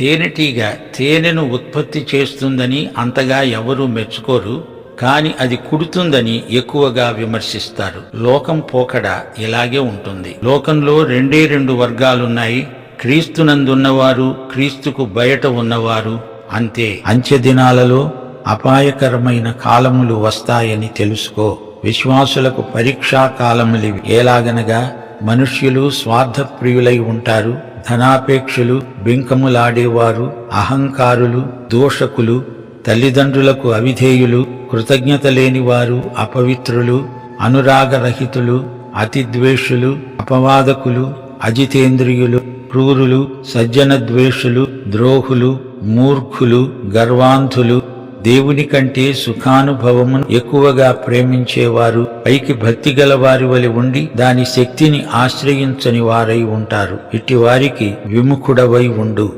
తేనెటీగ తేనెను ఉత్పత్తి చేస్తుందని అంతగా ఎవరూ మెచ్చుకోరు కాని అది కుడుతుందని ఎక్కువగా విమర్శిస్తారు. లోకం పోకడ ఇలాగే ఉంటుంది. లోకంలో రెండే రెండు వర్గాలున్నాయి. క్రీస్తునందున్నవారు క్రీస్తుకు బయట ఉన్నవారు అంతే. అంత్యదినాలలో అపాయకరమైన కాలములు వస్తాయని తెలుసుకో. విశ్వాసులకు పరీక్షా కాలములివి ఎలాగనగా మనుష్యులు స్వార్థప్రియులై ఉంటారు. ధనాపేక్షులు బింకములాడేవారు అహంకారులు దోషకులు తల్లిదండ్రులకు అవిధేయులు కృతజ్ఞత లేనివారు అపవిత్రులు అనురాగరహితులు అతిద్వేషులు అపవాదకులు అజితేంద్రియులు క్రూరులు సజ్జన ద్వేషులు ద్రోహులు మూర్ఖులు గర్వాంధులు దేవుని కంటే సుఖానుభవమును ఎక్కువగా ప్రేమించేవారు పైకి భక్తి గల వారి వలె ఉండి దాని శక్తిని ఆశ్రయించని వారై ఉంటారు. ఇట్టి వారికి విముఖుడవై ఉండు.